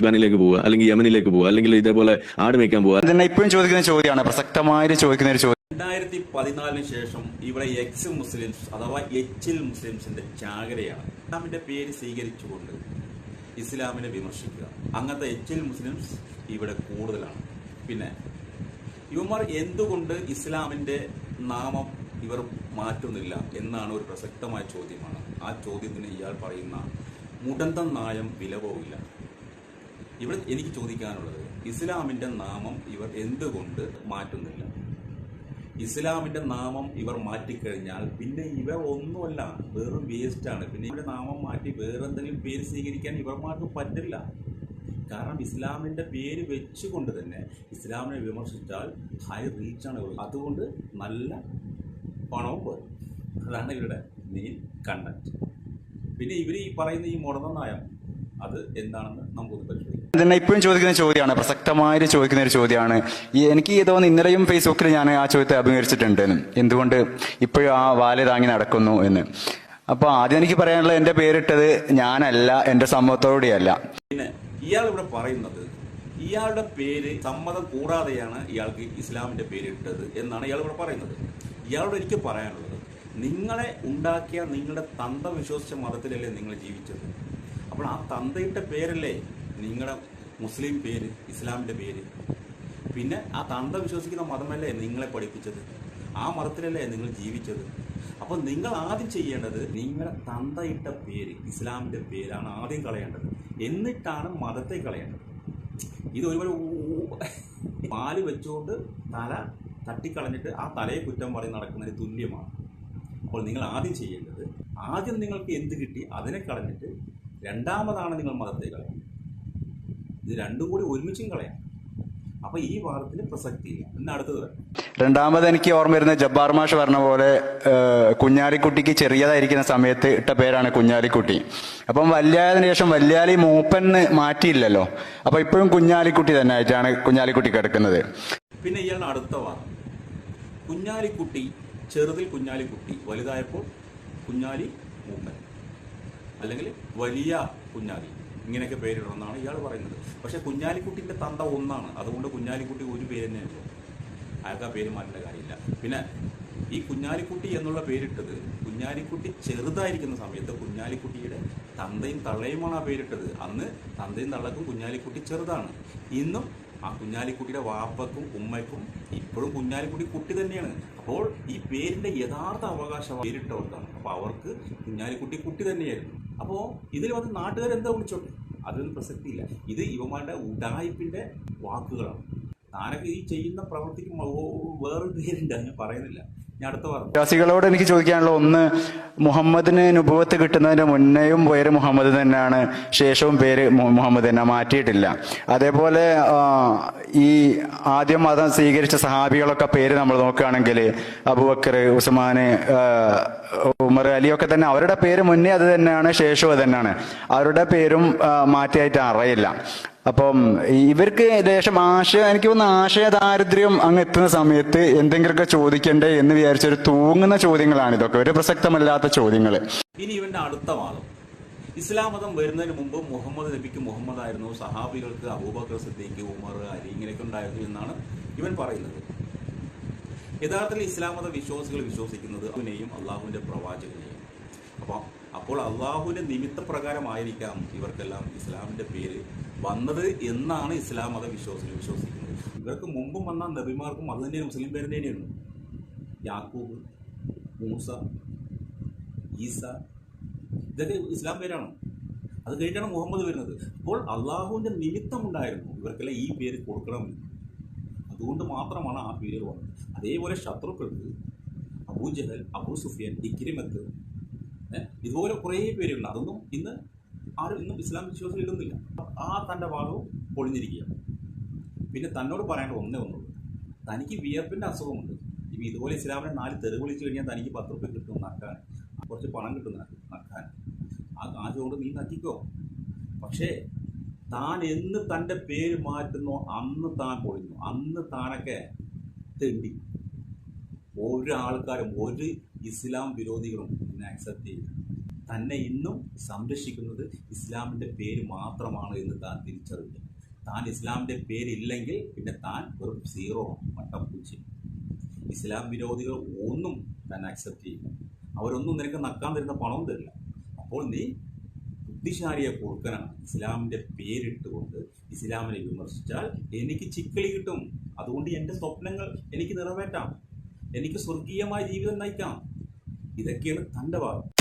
അഫ്ഗാനിലേക്ക് പോവുക അല്ലെങ്കിൽ യമനിലേക്ക് പോവുക അല്ലെങ്കിൽ ഇതേപോലെ ആട് മേക്കാൻ പോവുക. തന്നെ ഇപ്പോഴും ചോദിക്കുന്ന ചോദ്യമാണ്. പ്രസക്തമായിട്ട് ചോദിക്കുന്ന ഒരു ചോദ്യം. രണ്ടായിരത്തി പതിനാലിന് ശേഷം ഇവിടെ എക്സ് മുസ്ലിംസ് അഥവാ എച്ചിൽ മുസ്ലിംസിന്റെ ചാകരയാണ്. ഇസ്ലാമിന്റെ പേര് സ്വീകരിച്ചുകൊണ്ട് ഇസ്ലാമിനെ വിമർശിക്കുക. അങ്ങനത്തെ എച്ചിൽ മുസ്ലിംസ് ഇവിടെ കൂടുതലാണ്. പിന്നെ ഇവന്മാർ എന്തുകൊണ്ട് ഇസ്ലാമിന്റെ നാമം ഇവർ മാറ്റുന്നില്ല എന്നാണ് ഒരു പ്രസക്തമായ ചോദ്യമാണ്. ആ ചോദ്യത്തിന് ഇയാൾ പറയുന്ന മുടന്തം നായം വില പോവില്ല ഇവിടെ എനിക്ക് ചോദിക്കാനുള്ളത് ഇസ്ലാമിന്റെ നാമം ഇവർ എന്തുകൊണ്ട് മാറ്റുന്നില്ല? ഇസ്ലാമിന്റെ നാമം ഇവർ മാറ്റിക്കഴിഞ്ഞാൽ പിന്നെ ഇവർ ഒന്നുമല്ല വെറും വേസ്റ്റാണ് പിന്നെ ഇവരുടെ നാമം മാറ്റി വേറെന്തെങ്കിലും പേര് സ്വീകരിക്കാൻ ഇവർമാർക്ക് പറ്റില്ല. കാരണം ഇസ്ലാമിന്റെ പേര് വെച്ചുകൊണ്ട് തന്നെ ഇസ്ലാമിനെ വിമർശിച്ചാൽ ഹൈ റീച്ചാണ് ഇവർ അതുകൊണ്ട് നല്ല പണവും പോരും. അതാണ് ഇവരുടെ മെയിൻ കണ്ടന്റ് പിന്നെ ഇവർ ഈ പറയുന്ന ഈ മുടന്ന നയം അത് എന്താണെന്ന് നമുക്കൊന്ന് പരിശോധിക്കാം. തന്നെ ഇപ്പോഴും ചോദിക്കുന്ന ചോദ്യമാണ് പ്രസക്തമായിട്ട് ചോദിക്കുന്ന ഒരു ചോദ്യമാണ്. എനിക്ക് തോന്നുന്നു ഇന്നലെയും ഫേസ്ബുക്കിൽ ഞാൻ ആ ചോദ്യത്തെ അഭിമുഖീകരിച്ചിട്ടുണ്ട്. എന്തുകൊണ്ട് ഇപ്പോഴും ആ വാൽ താങ്ങി നടക്കുന്നു എന്ന്. അപ്പൊ ആദ്യം എനിക്ക് പറയാനുള്ളത് എന്റെ പേരിട്ടത് ഞാനല്ല എന്റെ സമൂഹത്തോടെയല്ല പിന്നെ ഇയാൾ ഇവിടെ പറയുന്നത് ഇയാളുടെ പേര് സമ്മതം കൂടാതെയാണ് ഇയാൾക്ക് ഇസ്ലാമിന്റെ പേരിട്ടത് എന്നാണ് ഇയാൾ ഇവിടെ പറയുന്നത്. ഇയാളോട് എനിക്ക് പറയാനുള്ളത് നിങ്ങളെ ഉണ്ടാക്കിയ നിങ്ങളുടെ തന്ത വിശ്വസിച്ച മതത്തിലല്ലേ നിങ്ങൾ ജീവിച്ചത്? അപ്പോൾ ആ തന്തയുടെ പേരല്ലേ നിങ്ങളുടെ മുസ്ലിം പേര് ഇസ്ലാമിന്റെ പേര്. പിന്നെ ആ തന്ത വിശ്വസിക്കുന്ന മതമല്ലേ നിങ്ങളെ പഠിപ്പിച്ചത്? ആ മതത്തിലല്ലേ നിങ്ങൾ ജീവിച്ചത്? അപ്പോൾ നിങ്ങൾ ആദ്യം ചെയ്യേണ്ടത് നിങ്ങളുടെ തന്തയിട്ട പേര് ഇസ്ലാമിന്റെ പേരാണ് ആദ്യം കളയേണ്ടത്. എന്നിട്ടാണ് മതത്തെ കളയേണ്ടത്. ഇത് ഒരുപാട് പാൽ വെച്ചുകൊണ്ട് തല തട്ടിക്കളഞ്ഞിട്ട് ആ തലയെ കുറ്റം പറഞ്ഞ് നടക്കുന്നതിന് തുല്യമാണ്. അപ്പോൾ നിങ്ങൾ ആദ്യം ചെയ്യേണ്ടത് ആദ്യം നിങ്ങൾക്ക് എന്ത് കിട്ടി അതിനെ കളഞ്ഞിട്ട് രണ്ടാമതാണ് നിങ്ങൾ മതത്തെ കളയാം ഇത് രണ്ടും കൂടി ഒരുമിച്ചും കളയാം. അപ്പൊ ഈ വാദത്തിന് പ്രസക്തിയില്ല എന്നാ അടുത്തത്. രണ്ടാമത് എനിക്ക് ഓർമ്മ വരുന്ന ജബ്ബാർ മാഷ് പറഞ്ഞ പോലെ കുഞ്ഞാലിക്കുട്ടിക്ക് ചെറിയതായിരിക്കുന്ന സമയത്ത് ഇട്ട പേരാണ് കുഞ്ഞാലിക്കുട്ടി. അപ്പം വല്യായതിനു ശേഷം വല്യാലി മൂപ്പന്ന് മാറ്റിയില്ലല്ലോ. അപ്പൊ ഇപ്പോഴും കുഞ്ഞാലിക്കുട്ടി തന്നെ ആയിട്ടാണ് കുഞ്ഞാലിക്കുട്ടി കിടക്കുന്നത്. പിന്നെ ഇയാളുടെ അടുത്ത വാദം. കുഞ്ഞാലിക്കുട്ടി ചെറുതിൽ കുഞ്ഞാലിക്കുട്ടി വലുതായപ്പോൾ കുഞ്ഞാലി മൂപ്പൻ. അല്ലെങ്കിൽ വലിയ കുഞ്ഞാലി. ഇങ്ങനെയൊക്കെ പേരിടണമെന്നാണ് ഇയാൾ പറയുന്നത്. പക്ഷേ കുഞ്ഞാലിക്കുട്ടിന്റെ തന്ത ഒന്നാണ്. അതുകൊണ്ട് കുഞ്ഞാലിക്കുട്ടി ഒരു പേര് തന്നെയുള്ളൂ അയാൾക്ക് ആ പേര് മാറ്റേണ്ട കാര്യമില്ല. പിന്നെ ഈ കുഞ്ഞാലിക്കുട്ടി എന്നുള്ള പേരിട്ടത് കുഞ്ഞാലിക്കുട്ടി ചെറുതായിരിക്കുന്ന സമയത്ത് കുഞ്ഞാലിക്കുട്ടിയുടെ തന്തയും തള്ളയുമാണ് ആ പേരിട്ടത്. അന്ന് തന്തയും തള്ളക്കും കുഞ്ഞാലിക്കുട്ടി ചെറുതാണ്. ഇന്നും ആ കുഞ്ഞാലിക്കുട്ടിയുടെ വാപ്പക്കും ഉമ്മയ്ക്കും ഇപ്പോഴും കുഞ്ഞാലിക്കുട്ടി കുട്ടി തന്നെയാണ്. അപ്പോൾ ഈ പേരിന്റെ യഥാർത്ഥ അവകാശം പേരിട്ടവർക്കാണ്. അപ്പോൾ അവർക്ക് കുഞ്ഞാലിക്കുട്ടി കുട്ടി തന്നെയായിരുന്നു. അപ്പോൾ ഇതിൽ വന്ന് നാട്ടുകാർ എന്താ വിളിച്ചോട്ടെ അതൊന്നും പ്രസക്തിയില്ല. ഇത് ഇവന്മാരുടെ ഉടായ്പിന്റെ വാക്കുകളാണ്. താനൊക്കെ ഈ ചെയ്യുന്ന പ്രവൃത്തിക്ക് വേറൊരു പേരുണ്ട് ഞാൻ പറയുന്നില്ല. വിശ്വാസികളോട് എനിക്ക് ചോദിക്കാനുള്ള ഒന്ന് മുഹമ്മദിന് നുപുവത്ത് കിട്ടുന്നതിന് മുന്നേയും പേര് മുഹമ്മദ് തന്നെയാണ് ശേഷവും പേര് മുഹമ്മദ് തന്നെ മാറ്റിയിട്ടില്ല. അതേപോലെ ഈ ആദ്യം മതം സ്വീകരിച്ച സഹാബികളൊക്കെ പേര് നമ്മൾ നോക്കുകയാണെങ്കിൽ അബുബക്കർ ഉസ്മാന് ആ, ഉമർ അലിയൊക്കെ തന്നെ അവരുടെ പേര് മുന്നേ അത് തന്നെയാണ് ശേഷവും അത് തന്നെയാണ്. അവരുടെ പേരും മാറ്റിയായിട്ട് അറിയില്ല. അപ്പം ഇവർക്ക് ലേശം ആശയ എനിക്ക് തോന്നുന്നു ആശയ ദാരിദ്ര്യം അങ്ങ് എത്തുന്ന സമയത്ത് എന്തെങ്കിലുമൊക്കെ ചോദിക്കണ്ടേ എന്ന് വിചാരിച്ചൊരു തൂങ്ങുന്ന ചോദ്യങ്ങളാണ് ഇതൊക്കെ. ഒരു പ്രസക്തമല്ലാത്ത ചോദ്യങ്ങൾ ഇനി ഇവന്റെ അടുത്ത വാദം. ഇസ്ലാം മതം വരുന്നതിന് മുമ്പ് മുഹമ്മദ് നബിക്ക് മുഹമ്മദ് ആയിരുന്നു സഹാബികൾക്ക് അബൂബക്കർ സിദ്ദീഖ് ഉമർ അരി ഇങ്ങനെയൊക്കെ ഉണ്ടായിരുന്നു എന്നാണ് ഇവൻ പറയുന്നത്. യഥാർത്ഥത്തിൽ ഇസ്ലാം മത വിശ്വാസികൾ വിശ്വസിക്കുന്നത് അവനെയും അള്ളാഹുവിന്റെ പ്രവാചകനെയും. അപ്പോൾ അപ്പോൾ അള്ളാഹുവിന്റെ നിമിത്ത പ്രകാരമായിരിക്കാം ഇവർക്കെല്ലാം ഇസ്ലാമിന്റെ പേര് വന്നത് എന്നാണ് ഇസ്ലാം മത വിശ്വാസികൾ വിശ്വസിക്കുന്നത്. ഇവർക്ക് മുമ്പും വന്ന നബിമാർക്കും അത് തന്നെ മുസ്ലിം പേര് തന്നെയാണ്. യാക്കൂബ് മൂസ ഈസ ഇതൊക്കെ ഇസ്ലാം പേരാണ്? അത് കഴിഞ്ഞാണ് മുഹമ്മദ് വരുന്നത്. അപ്പോൾ അള്ളാഹുവിന്റെ നിമിത്തം ഉണ്ടായിരുന്നു ഇവർക്കെല്ലാം ഈ പേര് കൊടുക്കണമെന്ന് അതുകൊണ്ട് മാത്രമാണ് ആ പേര് വന്നത്. അതേപോലെ ശത്രുക്കൾക്ക് അബൂജഹൽ അബൂ സുഫിയൻ ഇക്രിമത്ത് ഇതുപോലെ കുറേ പേരുണ്ട്. അതൊന്നും ഇന്ന് ആരും ഇന്നും ഇസ്ലാം വിശ്വാസം ഇടുന്നില്ല ആ തന്റെ ഭാഗവും പൊളിഞ്ഞിരിക്കുകയാണ്. പിന്നെ തന്നോട് പറയേണ്ട ഒന്നേ ഒന്നുള്ളൂ തനിക്ക് വിയർപ്പിന്റെ അസുഖമുണ്ട്. ഇതുപോലെ ഇസ്ലാമിനെ നാല് തെറി വിളിച്ചു കഴിഞ്ഞാൽ തനിക്ക് പത്ത് റുപ്യ കിട്ടും നക്കാൻ. കുറച്ച് പണം കിട്ടും നക്ക് നക്കാൻ. ആ കാശ് കൊണ്ട് നീ നക്കിക്കോ. പക്ഷേ താൻ എന്ന് തന്റെ പേര് മാറ്റുന്നു അന്ന് താൻ പൊളിഞ്ഞു. അന്ന് താനൊക്കെ തെണ്ടി. ഒരു ആൾക്കാരും ഒരു ഇസ്ലാം വിരോധികളും എന്നെ അക്സെപ്റ്റ് ചെയ്യില്ല. തന്നെ ഇന്നും സംരക്ഷിക്കുന്നത് ഇസ്ലാമിന്റെ പേര് മാത്രമാണ് എന്ന് താൻ തിരിച്ചറിഞ്ഞു. താൻ ഇസ്ലാമിന്റെ പേരില്ലെങ്കിൽ പിന്നെ താൻ ഒരു സീറോ മട്ടപ്പൂച്ചി ഇസ്ലാം വിരോധികൾ ഒന്നും തന്നെ അക്സെപ്റ്റ് ചെയ്യില്ല അവരൊന്നും നിനക്ക് നക്കാൻ തരുന്ന പണവും തരില്ല. അപ്പോൾ നീ ബുദ്ധിശാലിയെ കൊടുക്കനാണ് ഇസ്ലാമിന്റെ പേരിട്ടുകൊണ്ട് ഇസ്ലാമിനെ വിമർശിച്ചാൽ എനിക്ക് ചിക്കളി കിട്ടും. അതുകൊണ്ട് എന്റെ സ്വപ്നങ്ങൾ എനിക്ക് നിറവേറ്റാം. എനിക്ക് സ്വർഗീയമായ ജീവിതം നയിക്കാം. ഇതൊക്കെയാണ് തന്റെ വാദം.